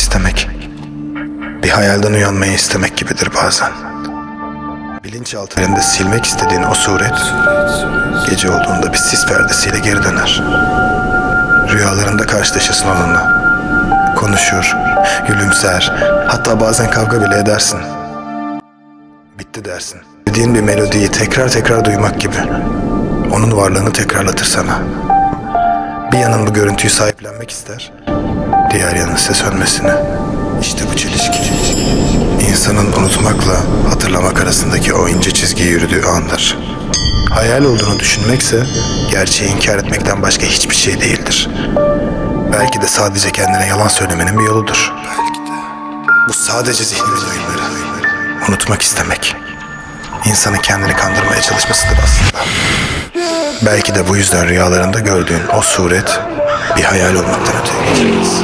istemek, bir hayalden uyanmayı istemek gibidir bazen. Bilinçaltında silmek istediğin o suret, gece olduğunda bir sis perdesiyle geri döner. Rüyalarında karşılaşırsın onunla. Konuşur, gülümser, hatta bazen kavga bile edersin. Bitti dersin. Dediğin bir melodiyi tekrar tekrar duymak gibi. Onun varlığını tekrarlatır sana. Bir yanın bu görüntüyü sahiplenmek ister. Diğer yanın ise. İşte bu çelişki. İnsanın unutmakla hatırlamak arasındaki o ince çizgiyi yürüdüğü andır. Hayal olduğunu düşünmekse gerçeği inkar etmekten başka hiçbir şey değildir. Belki de sadece kendine yalan söylemenin bir yoludur. Belki de. Bu sadece zihnin oyunları. Unutmak istemek. İnsanın kendini kandırmaya çalışmasıdır aslında. Belki de bu yüzden rüyalarında gördüğün o suret bir hayal olmaktan öteye geçmez.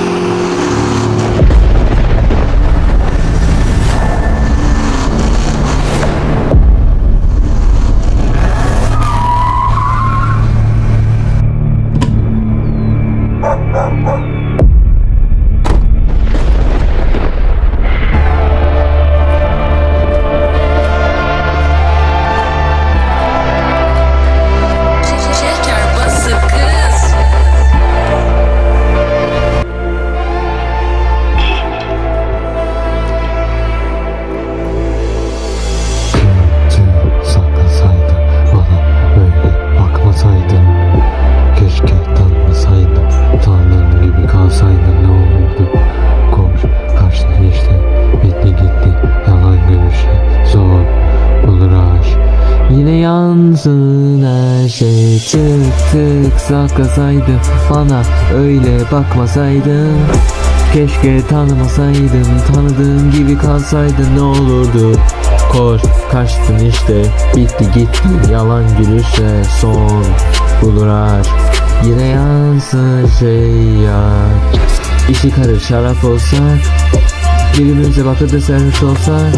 Yansın her şey. Tık tık saklasaydın Bana öyle bakmasaydın Keşke tanımasaydın Tanıdığın gibi kalsaydın ne olurdu? Koş kaçtın işte. Bitti gitti yalan gülüşe son. Bulur aşk. Yine yansın şey ya. İşi karır şarap olsak Birbirimize bakıp da servis olsak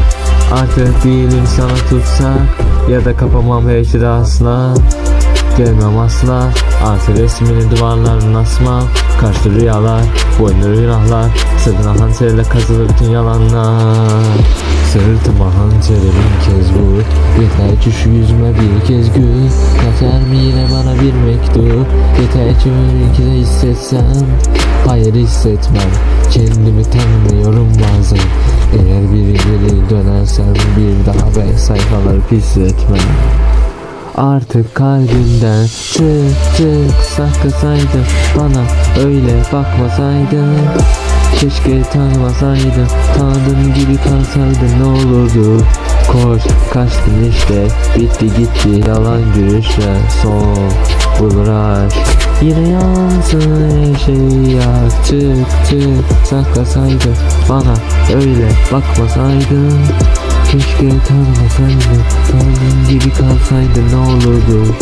Artık değilim sana tutsak Ya da kapamam asla. Gelmem asla. Artık resmini duvarlarına asmam Kaçtı rüyalar Boynlu günahlar. Sırtına hançerle kazılı bütün yalanlar. Sırtıma hançeri bin kez vur Yeter ki şu yüzüme bir kez gül. Yeter mi yine bana bir mektup? Yeter ki ömrünki de hissetsem. Hayır hissetmem. Kendimi tanımıyorum bazen Eğer biri geri dönersem Bir daha ben sayfaları pisletmem Artık kalbimden çık çık saklasaydın Bana öyle bakmasaydın Keşke tanımasaydın Tanıdığın gibi kalsaydın ne olurdu? Koş kaçtın işte Bitti gitti yalan gülüşle Son bulur aşk Yine yansın şey yak. Çık çık. Saklasaydın Bana öyle bakmasaydın Keşke tanımasaydın Tanıdığın gibi kalsaydın ne olurdu?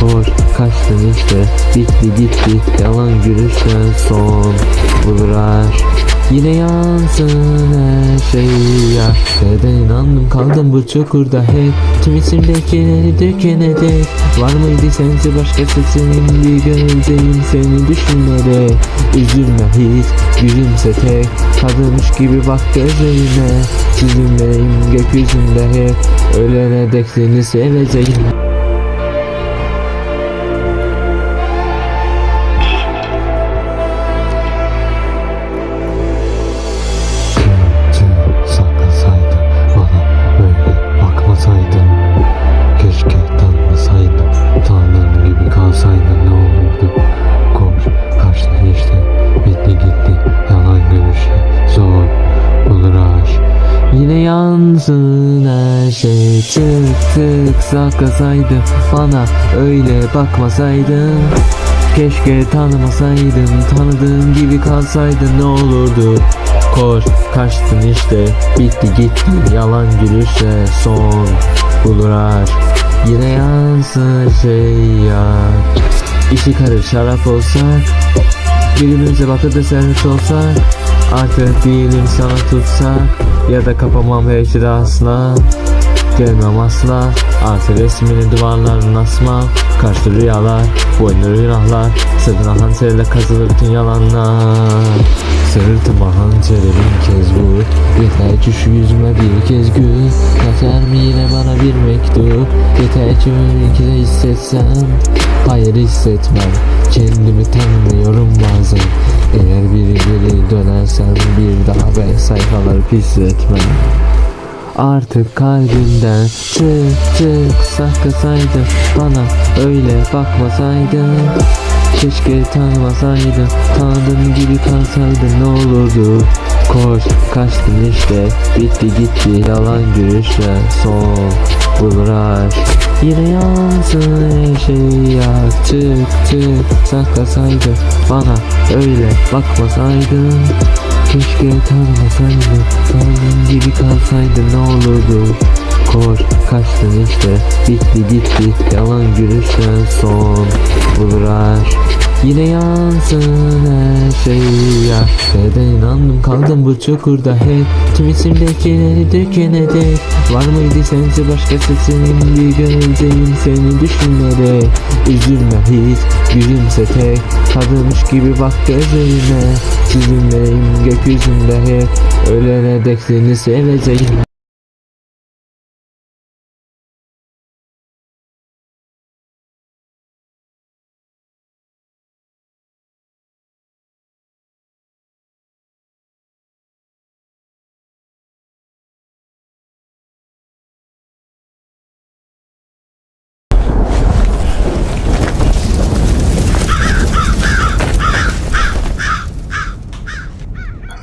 Koş kaçtın işte. Bitti gitti. Yalan gülüşten son. Bulur aşk Yine yansın her şey ya de inandım kaldım bu çukurda hep. Tüm içimdekileri dökene dek Var mıydı sense başkası senin bir gönüldeyim seni düşünerek Üzülme hiç gülümse tek. Kadınmış gibi bak gözlerine Sizinleyim gökyüzünde hep. Ölene dek seni seveceğim yansın her şey. Tık tık saklasaydın Bana öyle bakmasaydın Keşke tanımasaydın Tanıdığın gibi kalsaydın ne olurdu? Koş kaçtın işte. Bitti gitti yalan gülüşe Son. Bulur aşk Yine yansın şey ya. İşi karır şarap olsak Birbirimize bakıp da servis olsak Artık değilim sana tutsak Ya da kapamam hiç de asla. Gelmem asla. Artık resmini duvarlarına asmam. Kaçtı rüyalar Boynlu günahlar Sırtına hançerle kazılı bütün yalanlar. Sırtıma hançeri bin kez vur Yeter ki şu yüzüme bir kez gül. Yeter mi yine bana bir mektup? Yeter ki ömrünki de hissetsem. Hayır hissetmem. Kendimi tanımıyorum bazen. Eğer biri dönersen Bir daha ben sayfaları pisletmem Artık kalbimden çık çık saklasaydın Bana öyle bakmasaydın Keşke tanımasaydın Tanıdığın gibi kalsaydın ne olurdu? Koş kaçtın işte Bitti gitti yalan gülüşler Son. Bulur aşk Yine yansın her şey yak Çık çık saklasaydın Bana öyle bakmasaydın Keşke tanımasaydın Tanıdığın gibi kalsaydın ne olurdu Koş kaçtın işte Bitti gitti yalan gülüşler son. Bulur Yine yansın her şey ya. Neden inandım kaldım bu çukurda hep. Tüm içimdekileri dökene dek Var mıydı sense başkası senin bir gönüldeyim seni düşünerek Üzülme hiç gülümse tek. Kadınmış gibi bak gözlerime. Sizinleyim gökyüzünde hep. Ölene dek seni seveceğim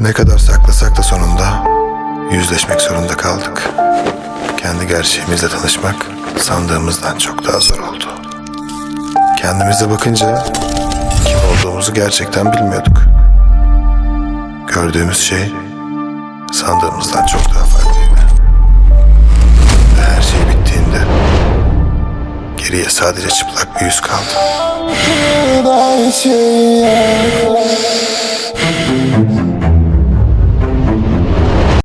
Ne kadar saklasak da sonunda yüzleşmek zorunda kaldık. Kendi gerçeğimizle tanışmak sandığımızdan çok daha zor oldu. Kendimize bakınca kim olduğumuzu gerçekten bilmiyorduk. Gördüğümüz şey sandığımızdan çok daha farklıydı. Ve her şey bittiğinde geriye sadece çıplak bir yüz kaldı.